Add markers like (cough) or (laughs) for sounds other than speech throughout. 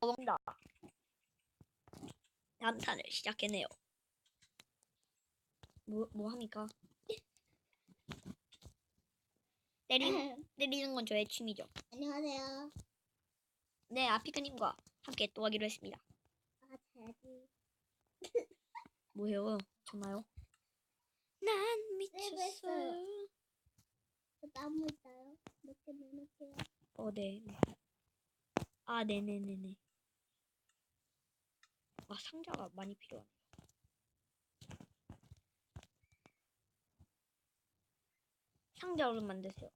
먹는다. 다음 탄을 시작했네요. 뭐, 뭐 합니까? 때리는, (laughs) 때리는 건 저의 취미죠. 안녕하세요. 네, 아피크님과 함께 또 하기로 했습니다. 아, 자야지. (laughs) 뭐예요? 정말요? 난 미쳤어. 저 나무 있어요. 몇개 내놓을게요. 어, 네. 아, 네네네네. 아, 상자가 많이 필요하네. 상자로 만드세요.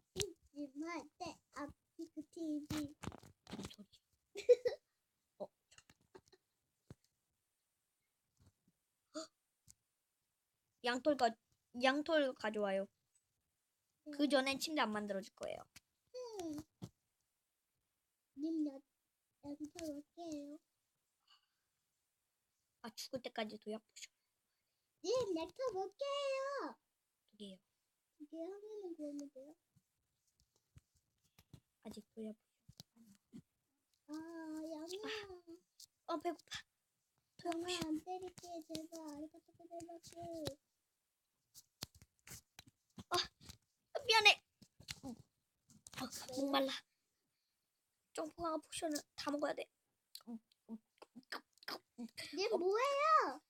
심심할 때 앞이 그 TV. 무슨 소리? 어. 헉! (gasps) 양털 가 양털 가져와요. 그 전엔 침대 안 만들어 줄 거예요. 음. 님 여, 여기서 올게요. 아 죽을 때까지 도약 부셔. 님 렉터 몇 개예요? 두 개요. 두 개 하면은 그러면 돼요? 아직 도약 부셔. 아, 양아. 어 배고파. 도약 양아 부셔. 안 때릴게 제발. 아리가토 고자이마스. 아, 미안해. 어, 목말라. 점프가 포션을 다 먹어야 돼. 님 뭐해요?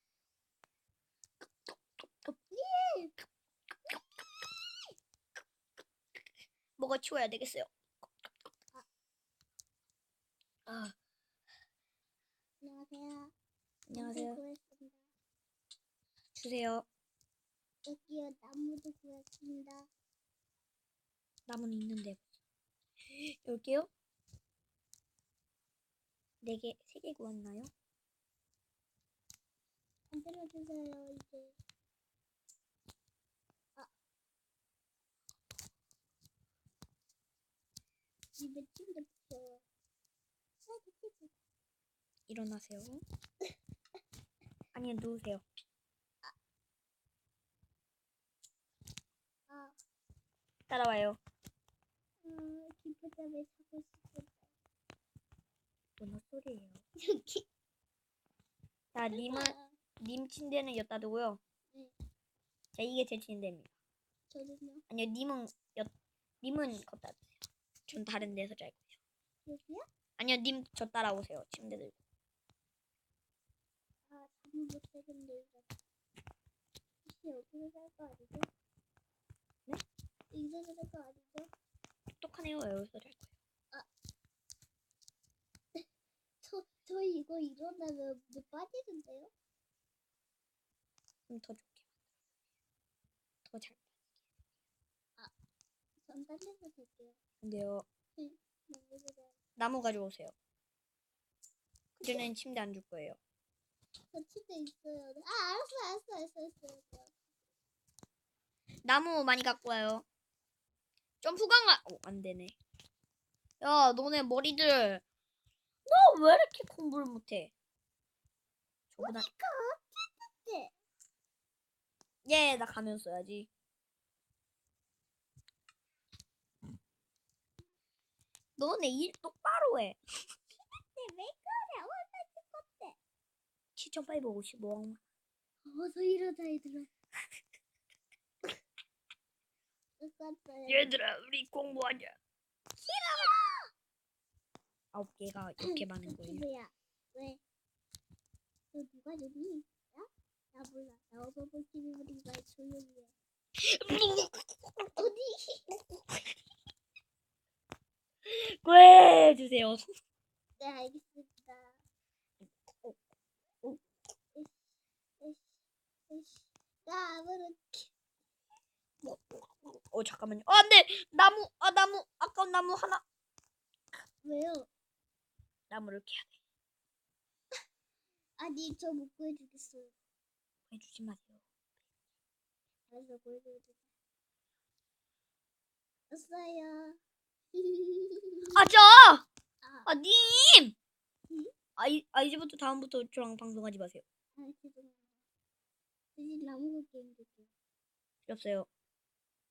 먹어 치워야 되겠어요. 아 안녕하세요. 안녕하세요. 나무 구했습니다. 주세요. 여기요 나무도 구했습니다. 나무는 있는데 여기요? 네 개, 세 개 구웠나요? 만들어 주세요 이제. 아. 집에 침대 붙여요. 아. 일어나세요. 아니요 누우세요. 아, 따라와요. 음, 기프점에 자고 싶은데. 뭔 소리예요? 여기. 자, 님은 님 침대는 여기다 두고요. 네. 자, 이게 제 침대입니다. 저는요. 아니요, 님은 여, 님은 걷다 두세요. 전 다른 데서 잘 거예요. 여기요? 아니요, 님 저 따라오세요. 침대 들고. 아, 잠을 못 자겠는데 이거. 혹시 여기서 잘거 아니죠? 네? 여기서 잘거 아니죠? 똑똑하네요. 여기서 잘 거예요. (laughs) 저, 저 이거 일어나면 물 빠지는데요? 그럼 더 좋게 만들어요. 더 잘. 전딴 데서 잘게요. 근데요, 네, 나무 가져오세요. 그전엔 침대 안 줄 거예요. 저 침대 있어요. 아, 알았어, 알았어, 알았어, 알았어. 알았어. 나무 많이 갖고 와요. 점프 강화. 어, 안 되네. 야, 너네 머리들. 너 왜 이렇게 공부를 못해? 저보다. 네. 예, 나 가면 써야지. 너네 일 똑바로 해. 네, 왜 그래? 오늘 죽었대. 7,555원. 어서 일어나, (laughs) 얘들아. 얘들아, 우리 공부하자. 싫어. 아홉 개가 이렇게 많은 (clears throat) 거예요. 왜? 너 누가 누니? 야? 나 몰라. 나 어버버 TV 보니까 조용히 해. 어디? 구해주세요. 네, 알겠습니다. 나 아무렇게 어 잠깐만요. 어, 안돼. 나무 아 나무 아까운 나무 하나. 왜요? 나무를 캐야 돼. 아니 저 못 구해주겠어요. 해주지 마세요. 알았어 구해주겠다. 왔어요. 아 저 아, 아 님. 응? 아, 이, 아 이제부터 다음부터 저랑 방송하지 마세요. 아 죄송해요. 대신 나무 게임 줄게요. 필요 없어요.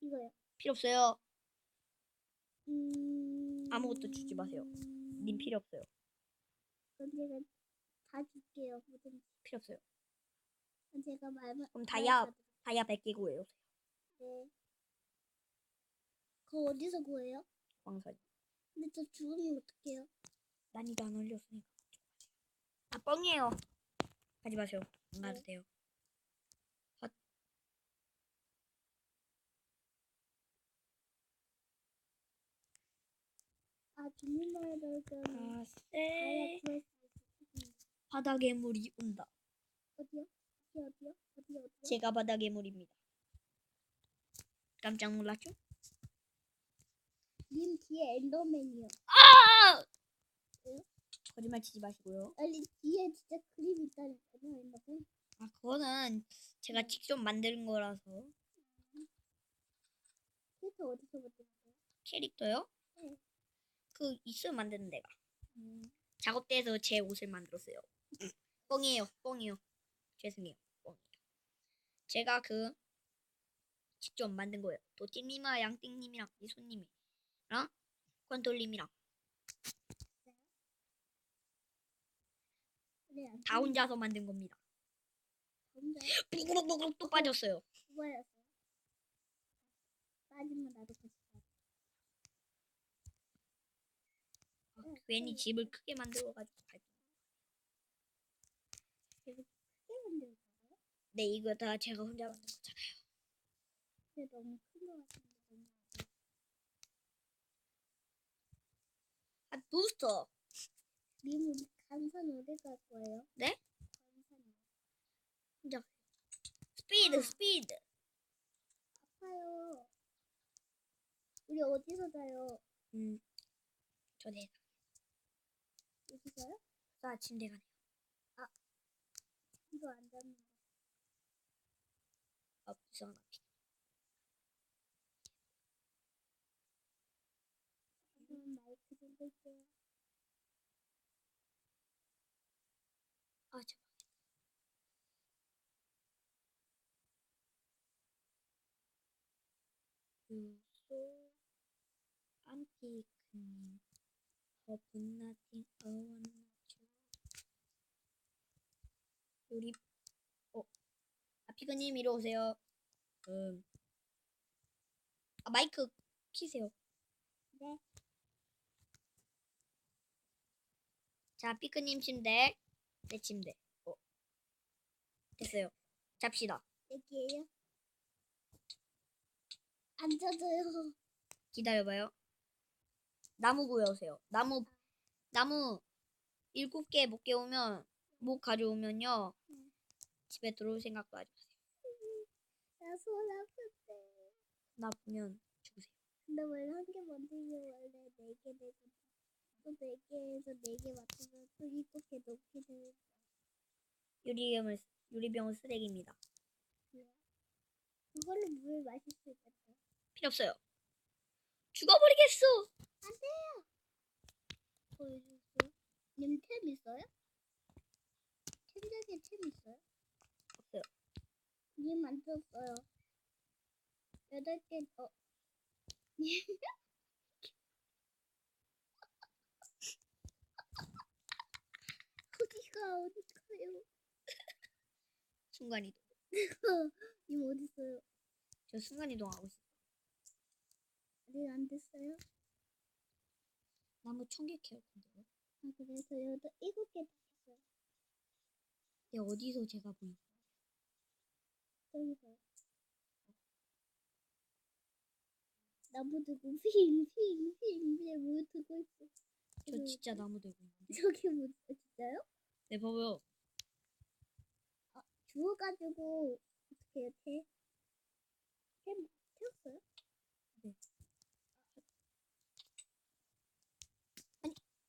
이거요. 필요 없어요. 음... 아무것도 주지 마세요. 님 필요 없어요. 그럼 제가 다 줄게요. 뭐든 필요 없어요. 제가 말만. 그럼 다이아 다이아 100개 구해요. 네. 그거 어디서 구해요? 광선. 근데 저 죽으면 어떡해요? 난이도 안 올렸으니까. 아 뻥이에요. 하지 마세요. 안 가도 네. 돼요. 아, 발견. 있습니다. 바닥에 물이 온다. 어디요? 어디? 어디? 제가 바닥에 물입니다. 깜짝 놀랐죠? 님 뒤에 엔더맨이요. 아! 왜요? 거짓말 치지 마시고요. 아니 뒤에 진짜 그림 있다니까요, 엔더맨. 아 그거는 제가 직접 만든 거라서 캐릭터 어디서 만들었어요? 캐릭터요? 네. 그 있으면 만드는 데가 음. 작업대에서 제 옷을 만들었어요. 뻥이에요, 뻥이에요. 죄송해요, 뻥이에요. 제가 그 직접 만든 거예요. 도티님이랑 양띵님이랑 이소님이랑 권돌님이랑 그래, 안다 혼자서 만든 겁니다. 혼자 부그럭부그럭 또 빠졌어요. 구하였어요. 빠지면 나도 같이 빠. 아, 괜히 집을 크게 만들어가지고 갈- 크게 만들었어요? 네 이거 다 제가 혼자 만든 거잖아요. 근데 너무 큰 거 같은데 아 부스터. 님은 간산 어디 갈 거예요? 네? 간산 혼자. 스피드, 아. 스피드. 아파요. 우리 어디서 자요? 음, 저네 여기서요? 나 침대 가네. 이거 안 잡는 거. 그럼 마이크 좀 끌게요. 아 저. 유소 안티크님 허분 나팅 어원나죠 어 아피그님 이리 오세요 음. 아 마이크 키세요 네. 자 피크님 침대 내 침대 어 됐어요 잡시다 여기에요? 앉아줘요. 기다려봐요. 나무 구해오세요. 나무 나무 일곱 개 못 깨우면 못 가져오면요 응. 집에 들어올 생각도 하지 마세요. 나손 아픈데. 나쁘면 죽으세요. 근데 원래 한개 만들면 원래 네개 되고 또네 개에서 네개 맞추면 또개 넘게 되는 유리병을 유리병은 쓰레기입니다. 그걸로 물 마실 수 있겠다. 필요 없어요. 죽어버리겠어. 안 돼요. 보여주세요. 님템 있어요? 템장에 템 있어요? 님 만들었어요. 여덟 개, 어. (laughs) 어디가, 어디가요? 순간 이동. (laughs) 님 어딨어요? 저 순간 이동하고 있어요. 아직 안 됐어요? 나무 천개 캐올 건데요. 아, 그래서 여덟, 일곱 개 됐어요. 근데 어디서 제가? 여 기서. 나무 들고 핑, 핑, 핑, 핑, 뭐 들고 있어. 저 진짜 나무 들고 있는데. 저기 뭐, 있어, 진짜요? 네 봐봐요. 주워가지고, 어떻게 해요, 태? 템, 태웠어요?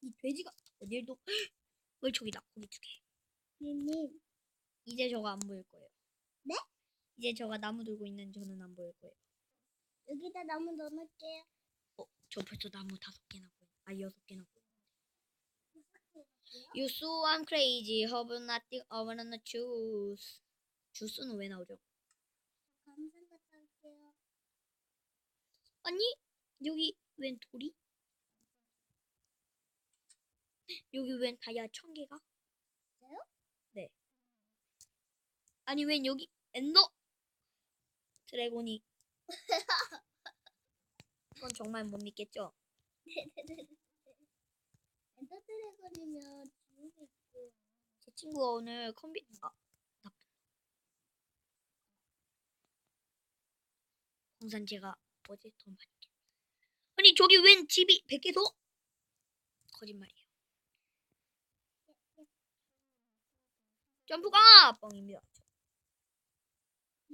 이 돼지가 어딜도 월촉이다. 고기 두 개. 님님, 이제 저가 안 보일 거예요. 네? 이제 저가 나무 들고 있는 저는 안 보일 거예요. 여기다 나무 넣어놓을게요. 어, 저 벌써 나무 다섯 개나 보여. 아, 여섯 개나 보여. You so I'm crazy. About nothing? I wanna choose. 주스는 왜 나오죠? 감상 갔다 올게요. 아니, 여기 웬 돌이? 여기 웬 다이아 천 개가? 진짜요? 네. 아니 웬 여기 엔더 드래곤이? 이건 정말 못 믿겠죠? (laughs) 엔더 드래곤이면 지옥에 있고 제 친구가 오늘 컴퓨터 아. 공산 제가 어제 더 많이 깼. 아니 저기 웬 집이 100개소? 거짓말이에요. 점프 강화 뻥입니다.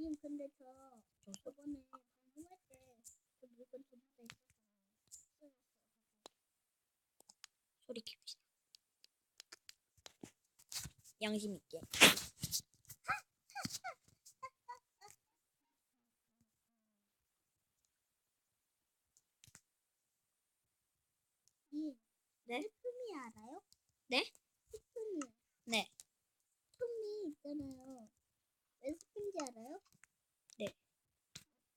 님 근데 저저 저번에 방송할 때그 물건 좀 하나 있어서 소리 킵시다. 양심 있게. 님 네? 스푼이 알아요? 네? 스푼이요. 네. 스푼이 있잖아요. 왜 스푼인지 알아요?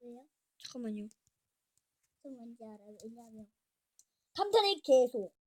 네. 왜요? 잠깐만요. 저 뭔지 알아요. 왜냐면 탐탄의 개소.